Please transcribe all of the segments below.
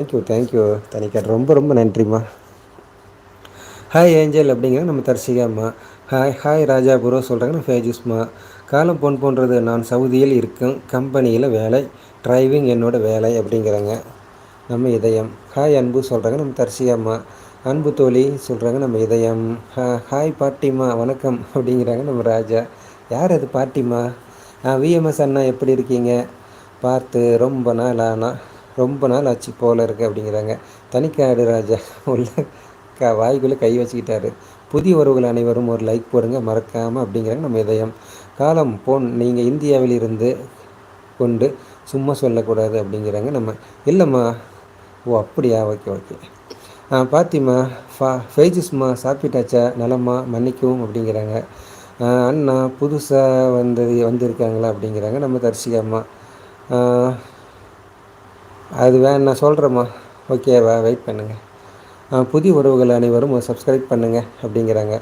Thank you thank you தனிக்காட் ரொம்ப ரொம்ப நன்றிம்மா. ஹாய் ஏஞ்சல் அப்படிங்கிற நம்ம தரிசிகாம்மா ஹாய் ஹாய் ராஜா குரு. சொல்கிறாங்க நான் காலம் பொன் போன்றது நான் சவுதியில் இருக்கும் கம்பெனியில் வேலை டிரைவிங் என்னோடய வேலை அப்படிங்கிறாங்க. நம்ம இதயம். ஹாய் அன்பு. சொல்கிறாங்க நம்ம தரிசிகாம்மா அன்பு தோழி சொல்கிறாங்க நம்ம இதயம். ஹாய் பாட்டிம்மா. வணக்கம். அப்படிங்கிறாங்க நம்ம ராஜா. யார் அது பாட்டிம்மா? விஎம்எஸ் அண்ணா எப்படி இருக்கீங்க? பார்த்து ரொம்ப நாள் ஆனால் ரொம்ப நாள் ஆச்சு போல இருக்குது அப்படிங்கிறாங்க. தனிக்காடு ராஜா. உள்ள க வாய்க்குள்ளே கை வச்சுக்கிட்டாரு. புதிய உறவுகள் அனைவரும் ஒரு லைக் போடுங்க மறக்காமல் அப்படிங்கிறாங்க நம்ம இதயம். காலம் போன் நீங்கள் இந்தியாவில் இருந்து கொண்டு சும்மா சொல்லக்கூடாது அப்படிங்கிறாங்க நம்ம. இல்லைம்மா. ஓ அப்படியா? Okay okay. ஆ பாத்திம்மா ஃபா ஃபேஜஸ்மா சாப்பிட்டாச்சா? நலம்மா மன்னிக்கவும் அப்படிங்கிறாங்க. அண்ணா புதுசாக வந்தது வந்திருக்காங்களா அப்படிங்கிறாங்க நம்ம தரிசிகம்மா அது வே நான் சொல்கிறேம்மா ஓகேவா வெயிட் பண்ணுங்கள் புதிய உறவுகள் அனைவரும் சப்ஸ்கிரைப் பண்ணுங்கள் அப்படிங்கிறாங்க.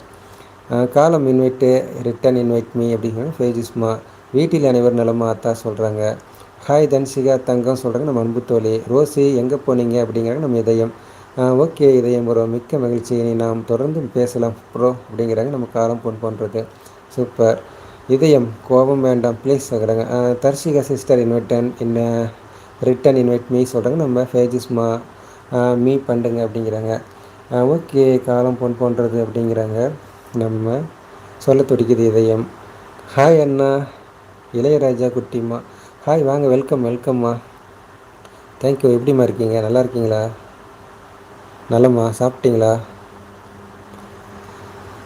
காலம் இன்வைட்டு ரிட்டன் இன்வைட் மீ அப்படிங்கிற ஃபேஜிஸ்மா வீட்டில் அனைவரும் நலமா அத்தா சொல்கிறாங்க ஹாய் தன்சிகா தங்கம் சொல்கிறாங்க நம்ம அன்புத்தோழி ரோசி எங்கே போனீங்க அப்படிங்கிறாங்க நம்ம இதயம். ஓகே இதயம் ஒரு மிக்க மகிழ்ச்சி. இனி நாம் தொடர்ந்து பேசலாம் ப்ரோ அப்படிங்கிறாங்க நம்ம காலம் பொன் பண்ணுறது சூப்பர் இதயம் கோபம் வேண்டாம். ப்ளீஸ் சொல்கிறாங்க தர்ஷிகா சிஸ்டர் இன்வைட்டன் என்ன? ரிட்டன் இன்வைட் மீ சொல்கிறாங்க நம்ம ஃபேஜஸ்மா மீ பண்ணுங்க அப்படிங்கிறாங்க. ஓகே காலம் பொன் போன்றது அப்படிங்கிறாங்க. நம்ம சொல்ல துடிக்குது இதயம். ஹாய் அண்ணா இளையராஜா குட்டிம்மா. ஹாய் வாங்க வெல்கம் வெல்கம்மா தேங்க்யூ எப்படிம்மா இருக்கீங்க? நல்லா இருக்கீங்களா? நல்லம்மா சாப்பிட்டீங்களா?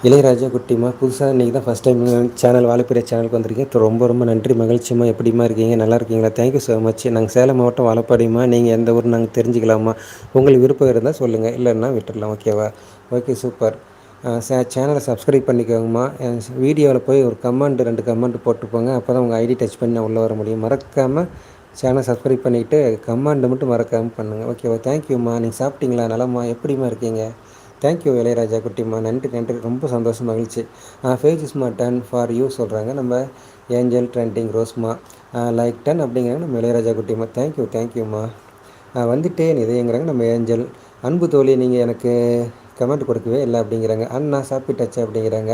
இளையராஜா குட்டிமா புதுசாக இன்றைக்கி தான் ஃபஸ்ட் டைம் சேனல் வாழைப்பீரை சேனலுக்கு வந்திருக்கேன் ரொம்ப ரொம்ப நன்றி. மகிழ்ச்சிமா எப்படிமா இருக்கீங்க? நல்லா இருக்கீங்களா? தேங்க்யூ ஸோ மச் நாங்கள் சேலம் மாவட்டம் வாழப்பாடிமா நீங்கள் எந்த ஊர் நாங்கள் தெரிஞ்சுக்கலாமா உங்களுக்கு விருப்பம் இருந்தால் சொல்லுங்கள் இல்லைன்னா விட்டுடலாம் ஓகேவா ஓகே சூப்பர் சேனலை சப்ஸ்கிரைப் பண்ணிக்கோங்கம்மா. வீடியோவில் போய் ஒரு கமெண்ட் ரெண்டு கமெண்ட் போட்டுப்போங்க அப்போ தான் உங்கள் ஐடி டச் பண்ணி உள்ளே வர முடியும். மறக்காமல் சேனலை சப்ஸ்கிரைப் பண்ணிவிட்டு கமெண்ட் மட்டும் மறக்காமல் பண்ணுங்கள் ஓகேவா தேங்க்யூம்மா நீங்கள் சாப்பிட்டீங்களா? நலம்மா. எப்படிமா இருக்கீங்க? தேங்க்யூ இளையராஜா குட்டிம்மா நன்றி நன்றி. ரொம்ப சந்தோஷம் மகிழ்ச்சி. ஃபேஜஸ்மா டன் ஃபார் யூ சொல்கிறாங்க நம்ம ஏஞ்சல் ட்ரெண்டிங் ரோஸ்மா லைக் டன் அப்படிங்கிறாங்க நம்ம இளையராஜா குட்டிம்மா தேங்க்யூ தேங்க்யூம்மா வந்துட்டேன் இதயங்கிறாங்க நம்ம ஏஞ்சல் அன்பு தோழி நீங்கள் எனக்கு கமெண்ட் கொடுக்கவே இல்லை அப்படிங்கிறாங்க. அண்ணா சாப்பிட்டாச்சு அப்படிங்கிறாங்க.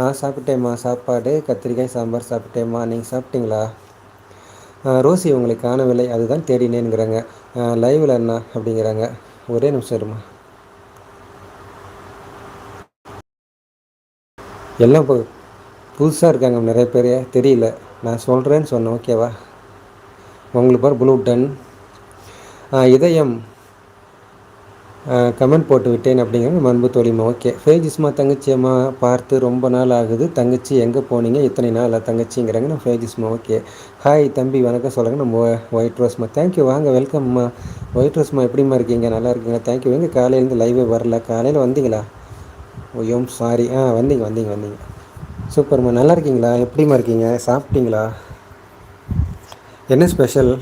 ஆ சாப்பிட்டேம்மா. சாப்பாடு கத்திரிக்காய் சாம்பார் சாப்பிட்டேம்மா. நீங்கள் சாப்பிட்டீங்களா? ரோசி உங்களை காணவில்லை. அதுதான் தேடினேங்கிறாங்க லைவில் அண்ணா அப்படிங்கிறாங்க. ஒரே நிமிஷம் இருமா எல்லாம் இப்போ புதுசாக இருக்காங்க நிறைய பேர். தெரியல. நான் சொல்கிறேன்னு சொன்னேன். ஓகேவா உங்களுக்கு பார் ப்ளூ டன் இதயம் கமெண்ட் போட்டு விட்டேன் அப்படிங்கிற அன்பு தோழிமா ஓகே ஃபேஜிஸ்மா தங்கச்சியம்மா பார்த்து ரொம்ப நாள் ஆகுது. தங்கச்சி எங்கே போனீங்க? இத்தனை நாள் தங்கச்சிங்கிறாங்க நான் ஃபேஜிஸ்மா. ஓகே ஹாய் தம்பி. வணக்கம் சொல்கிறேங்க நம்ம ஒயிட் ரோஸ்மா தேங்க்யூ வாங்க வெல்கம்மா ஒயிட் ரோஸ்மா எப்படிமா இருக்கீங்க? நல்லா இருக்கீங்க தேங்க்யூ எங்கே காலையிலேருந்து லைவே வரல. காலையில் வந்தீங்களா? ஓ சாரி ஆ வந்தீங்க வந்தீங்க வந்தீங்க. சூப்பர்மா நல்லா இருக்கீங்களா? எப்படிமா இருக்கீங்க? சாப்பிட்டீங்களா? என்ன ஸ்பெஷல்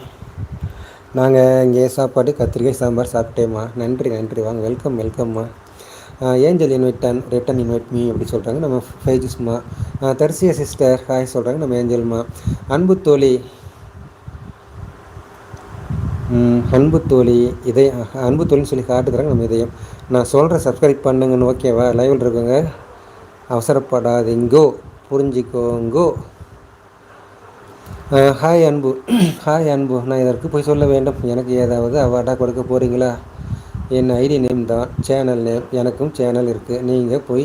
நாங்கள் இங்கே சாப்பாடு கத்திரிக்காய் சாம்பார் சாப்பிட்டேம்மா. நன்றி நன்றி. வாங்க வெல்கம் வெல்கம்மா ஏஞ்சல் இன்வைட்டன் ரிட்டன் இன்வைட் மீ அப்படி சொல்கிறாங்க நம்ம ஃபைஜிஸ்மா தர்சியா சிஸ்டர் ஹாய் சொல்கிறாங்க நம்ம ஏஞ்சல்மா அன்பு தோழி அன்பு தோழி இதை அன்பு தோழின்னு சொல்லி காட்டுக்கிறாங்க நம்ம இதயம். நான் சொல்கிற சப்ஸ்கிரைப் பண்ணுங்கன்னு ஓகேவா லைவில் இருக்குங்க அவசரப்படாதீங்கோ புரிஞ்சிக்கோங்கோ. ஹாய் அன்பு. ஹாய் அன்பு. நான் இதற்கு போய் சொல்ல வேண்டும். எனக்கு ஏதாவது அவார்டாக கொடுக்க போகிறீங்களா என் ஐடி நேம் தான் சேனல் நேம். எனக்கும் சேனல் இருக்குது நீங்கள் போய்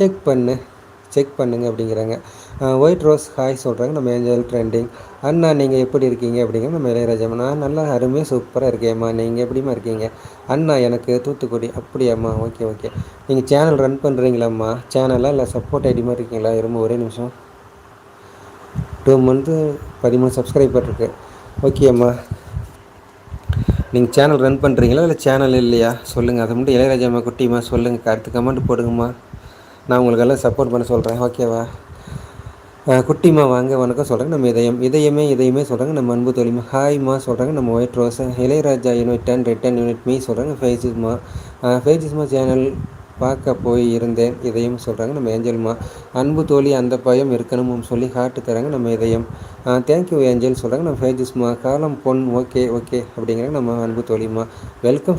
செக் பண்ணு. செக் பண்ணுங்க அப்படிங்கிறாங்க. ஒயிட் ரோஸ் ஹாய் சொல்கிறாங்க நம்ம ஏஞ்சல் ட்ரெண்டிங் அண்ணா நீங்கள் எப்படி இருக்கீங்க அப்படிங்கிற நம்ம இளையராஜாம்மா நான் நல்லா அருமையாக சூப்பராக இருக்கேம்மா. நீங்கள் எப்படிமா இருக்கீங்க? அண்ணா எனக்கு தூத்துக்குடி. அப்படியாம்மா. Okay okay. நீங்கள் சேனல் ரன் பண்ணுறீங்களாம்மா சேனலாக இல்லை சப்போர்ட் ஐடி மாதிரி இருக்கீங்களா? ரொம்ப ஒரே நிமிஷம். டூ மந்த்து பதிமூணு சப்ஸ்கிரைபர் இருக்குது ஓகேம்மா. நீங்கள் சேனல் ரன் பண்ணுறீங்களா இல்லை சேனல் இல்லையா? சொல்லுங்கள் அதை மட்டும் இளையராஜாம்மா குட்டிம்மா சொல்லுங்கள் கருத்து கமெண்ட் போடுங்கம்மா. நான் உங்களுக்கெல்லாம் சப்போர்ட் பண்ண சொல்கிறேன் ஓகேவா குட்டிமா வாங்க வணக்கம் சொல்கிறாங்க நம்ம இதயம் இதயமே இதயமே சொல்கிறாங்க நம்ம அன்பு தொழில்மா ஹாய்மா சொல்கிறாங்க நம்ம white rose Ilaiyaraaja unit ten return unit me சொல்கிறாங்க ஃபேஜிஸ்மா ஃபேஜிஸ்மா சேனல் பார்க்க போய் இருந்தேன் இதையும் சொல்கிறாங்க நம்ம ஏஞ்சல்மா அன்பு தோழி அந்த பயம் இருக்கணும் சொல்லி ஹார்ட்டு தராங்க நம்ம இதயம். தேங்க்யூ ஏஞ்சல் சொல்கிறாங்க நம்ம ஃபேஜிஸ்மா காலம் பொன். ஓகே ஓகே அப்படிங்கிறாங்க. நம்ம அன்பு தோழிமா வெல்கம்